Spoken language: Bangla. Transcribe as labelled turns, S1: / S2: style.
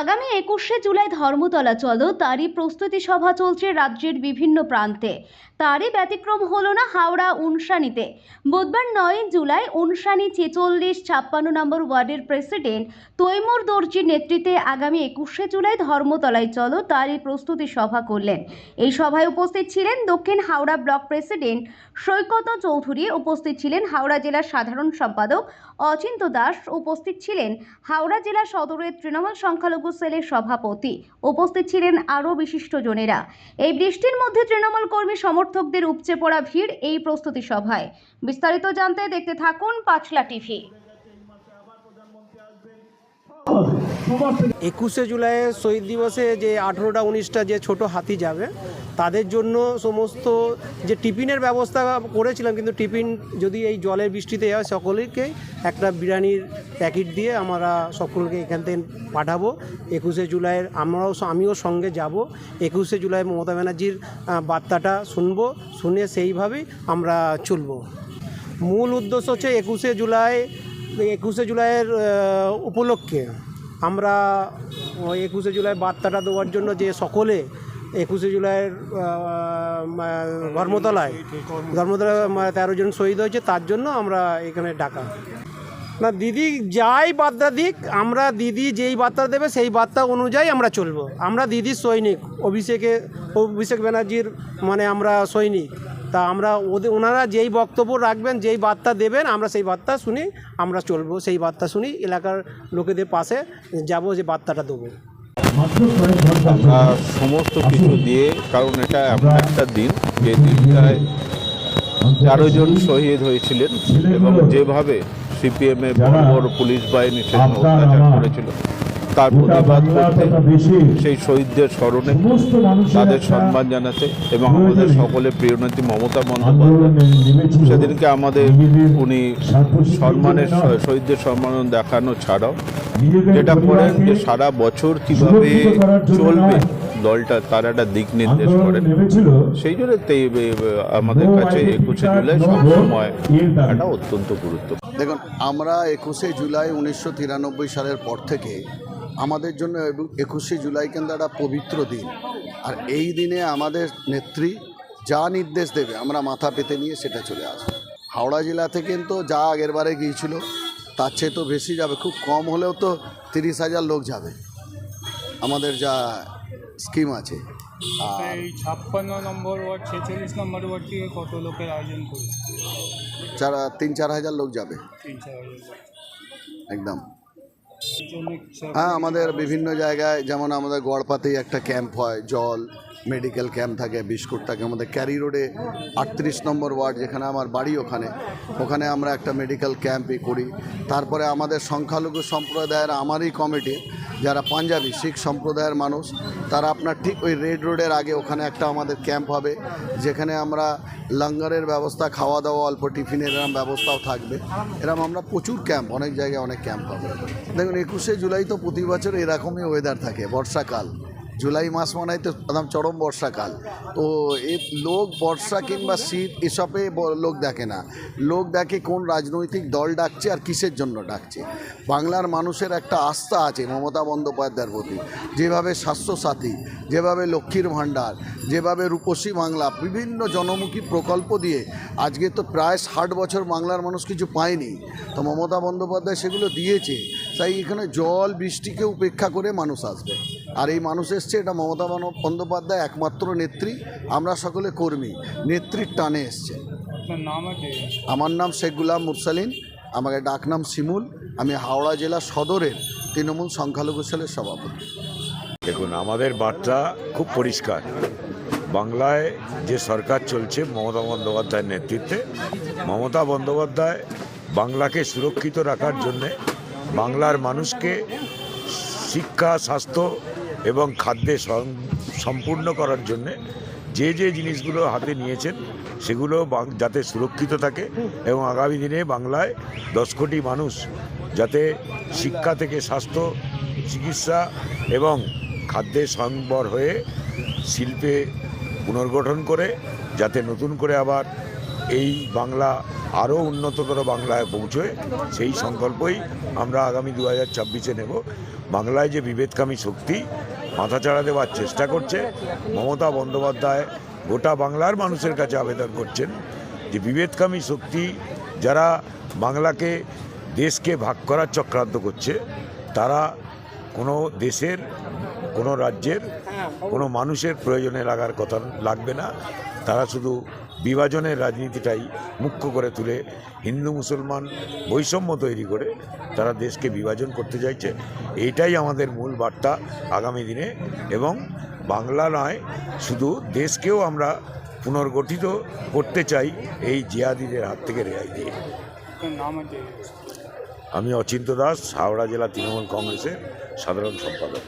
S1: আগামী একুশে জুলাই ধর্মতলা চলো, তারই প্রস্তুতি সভা চলছে রাজ্যের বিভিন্ন প্রান্তে। তারই ব্যতিক্রম হলো না হাওড়া উনসানিতে বুধবার নয় জুলাই উনসানি ছেচল্লিশ ছাপ্পান্ন নম্বর ওয়ার্ডের প্রেসিডেন্ট তৈমুর দর্জির নেতৃত্বে আগামী একুশে জুলাই ধর্মতলায় চলো, তারই প্রস্তুতি সভা করলেন। এই সভায় উপস্থিত ছিলেন দক্ষিণ হাওড়া ব্লক প্রেসিডেন্ট সৈকত চৌধুরী, উপস্থিত ছিলেন হাওড়া জেলার সাধারণ সম্পাদক অচিন্ত দাস, উপস্থিত ছিলেন হাওড়া জেলা সদরের তৃণমূল সংখ্যালঘু সেলের সভাপতি। উপস্থিত ছিলেন আরও বিশিষ্টজনেরা এই বৃষ্টির মধ্যে তৃণমূল কর্মী সমর্থকদের উপচে পড়া ভিড় এই প্রস্তুতি সভায়। বিস্তারিত জানতে দেখতে থাকুন পাঁচলা টিভি।
S2: একুশে জুলাই শহীদ দিবসে যে আঠেরোটা, উনিশটা যে ছোট হাতি যাবে, তাদের জন্য সমস্ত যে টিফিনের ব্যবস্থা করেছিলাম, কিন্তু টিফিন যদি এই জলের বৃষ্টিতে হয়, সকলকে একটা বিরিয়ানির প্যাকেট দিয়ে আমরা সকলকে এখান থেকে পাঠাবো। একুশে জুলাইয়ের আমরাও আমিও সঙ্গে যাব। একুশে জুলাই মমতা ব্যানার্জির বার্তাটা শুনব, শুনে সেইভাবেই আমরা চলবো। মূল উদ্দেশ্য হচ্ছে একুশে জুলাই, একুশে জুলাইয়ের উপলক্ষে। আমরা একুশে জুলাই বার্তাটা দেওয়ার জন্য যে সকলে একুশে জুলাইয়ের ধর্মতলায় ধর্মতলায় তেরো জন শহীদ হয়েছে, তার জন্য আমরা এখানে ডাকা। না, দিদি যাই বার্তা দিক, আমরা দিদি যেই বার্তা দেবে, সেই বার্তা অনুযায়ী আমরা চলবো। আমরা দিদির সৈনিক, অভিষেকে, অভিষেক ব্যানার্জির মানে আমরা সৈনিক। তা আমরা ওদের ওনারা যেই বক্তব্য রাখবেন যেই বার্তা দেবেন আমরা সেই বার্তা শুনি আমরা চলবো সেই বার্তা শুনি এলাকার লোকেদের পাশে যাব যে বার্তাটা দেবো।
S3: আমরা সমস্ত কিছু দিয়ে কারণ এটা এমন একটা দিন যে দিনটায় তেরো জন শহীদ হয়েছিলেন এবং যেভাবে সিপিএমে বড় বড় পুলিশ বাহিনী সেখানে অত্যাচার করেছিল তার প্রতিবাদ করতে সেই শহীদদের স্মরণে তাদের সম্মান জানাতে এবং আমাদের সকলের প্রিয়নেত্রী মমতা বন্দ্যোপাধ্যায়। সেদিনকে আমাদের উনি সম্মানের শহীদদের সম্মান দেখানো ছাড়াও যেটা করেন যে সারা বছর কীভাবে চলবে দলটা তার একটা দিক নির্দেশ করেন। সেই জন্য আমাদের কাছে একুশে জুলাই সবসময় একটা অত্যন্ত গুরুত্ব
S4: দেখুন আমরা একুশে জুলাই উনিশশো তিরানব্বই সালের পর থেকে আমাদের জন্য একুশে জুলাই কিন্তু একটা পবিত্র দিন। আর এই দিনে আমাদের নেত্রী যা নির্দেশ দেবে আমরা মাথা পেতে নিয়ে সেটা চলে আসব। হাওড়া জেলা থেকে কিন্তু যা আগের বারে গিয়েছিল তার চেয়ে তো বেশি যাবে। খুব কম হলেও তো তিরিশ হাজার লোক যাবে। আমাদের যা স্কিম আছে
S5: এই ছাপ্পান্ন নম্বর ওয়ার্ড ছেচল্লিশ নম্বর ওয়ার্ড থেকে কত লোকের আয়োজন করেছে?
S4: যারা তিন চার হাজার লোক যাবে।
S5: তিন চার হাজার
S4: একদম। হ্যাঁ আমাদের বিভিন্ন জায়গায় যেমন আমাদের গড়পাতেই একটা ক্যাম্প হয় জল। মেডিকেল ক্যাম্প থাকে, বিস্কুট থাকে। আমাদের ক্যারি রোডে আটত্রিশ নম্বর ওয়ার্ড, যেখানে আমার বাড়ি ওখানে। ওখানে আমরা একটা মেডিকেল ক্যাম্পই করি। তারপরে আমাদের সংখ্যালঘু সম্প্রদায়ের, আমারই কমিটি, যারা পাঞ্জাবি, শিখ সম্প্রদায়ের মানুষ, তারা আপনার ঠিক ওই রেড রোডের আগে ওখানে একটা আমাদের ক্যাম্প হবে, যেখানে আমরা লঙ্গরের ব্যবস্থা খাওয়া দাওয়া অল্প টিফিনের এরম ব্যবস্থাও থাকবে। এরম আমরা প্রচুর ক্যাম্প, অনেক জায়গায় অনেক ক্যাম্প হবে। দেখুন, একুশে জুলাই তো প্রতি বছর এরকমই ওয়েদার থাকে, বর্ষাকাল। জুলাই মাস মানেই তো একদম চরম বর্ষাকাল। তো এ লোক বর্ষা কিংবা শীত এসবে লোক দেখে না। লোক দেখে কোন রাজনৈতিক দল ডাকছে আর কিসের জন্য ডাকছে। বাংলার মানুষের একটা আস্থা আছে মমতা বন্দ্যোপাধ্যায়ের প্রতি। যেভাবে স্বাস্থ্যসাথী, যেভাবে লক্ষ্মীর ভাণ্ডার, যেভাবে রূপসী বাংলা, বিভিন্ন জনমুখী প্রকল্প দিয়ে আজকে তো প্রায় ষাট বছর বাংলার মানুষ কিছু পায়নি। তো মমতা বন্দ্যোপাধ্যায় সেগুলো দিয়েছে। তাই এখানে জল, বৃষ্টিকে উপেক্ষা করে মানুষ আসবে। আর এই মানুষ এসছে এটা মমতা বন্দ্যোপাধ্যায় একমাত্র নেত্রী। আমরা সকলে কর্মী। নেত্রীর টানে এসছে।
S5: আপনার নাম আছে
S4: আমার নাম শেখ গুলাম মুরসালিন। আমাকে ডাকনাম শিমুল। আমি হাওড়া জেলা সদরের তৃণমূল সংখ্যালঘু সেলের সভাপতি।
S6: দেখুন আমাদের বার্তা খুব পরিষ্কার। বাংলায় যে সরকার চলছে মমতা বন্দ্যোপাধ্যায়ের নেতৃত্বে মমতা বন্দ্যোপাধ্যায় বাংলাকে সুরক্ষিত রাখার জন্যে বাংলার মানুষকে শিক্ষা স্বাস্থ্য এবং খাদ্যে সম- সম্পূর্ণ করার জন্যে যে যে জিনিসগুলো হাতে নিয়েছেন, সেগুলো যাতে সুরক্ষিত থাকে এবং আগামী দিনে বাংলায় দশ কোটি মানুষ যাতে শিক্ষা থেকে স্বাস্থ্য, চিকিৎসা এবং খাদ্যে স্বয়ংবর হয়ে শিল্পে পুনর্গঠন করে, যাতে নতুন করে আবার এই বাংলা আরও উন্নততর বাংলায় পৌঁছয়, সেই সংকল্পই আমরা আগামী দু হাজার ছাব্বিশে নেব। বাংলায় যে বিভেদকামী শক্তি মাথাচাড়া দেওয়ার চেষ্টা করছে। মমতা বন্দ্যোপাধ্যায় গোটা বাংলার মানুষের কাছে আবেদন করছেন যে বিভেদকামী শক্তি যারা বাংলাকে দেশকে ভাগ করার চক্রান্ত করছে, তারা কোনো দেশের কোনো রাজ্যের, কোনো মানুষের প্রয়োজনে লাগার কথা লাগবে না। তারা শুধু বিভাজনের রাজনীতিটাই মুখ্য করে তুলে হিন্দু মুসলমান বৈষম্য তৈরি করে তারা দেশকে বিভাজন করতে চাইছে। এইটাই আমাদের মূল বার্তা আগামী দিনে এবং বাংলা নয়, শুধু দেশকেও আমরা পুনর্গঠিত করতে চাই এই জিয়াদিদের হাত থেকে রেহাই দিয়ে। আমি অচিন্ত দাস, হাওড়া জেলা তৃণমূল কংগ্রেসের সাধারণ সম্পাদক।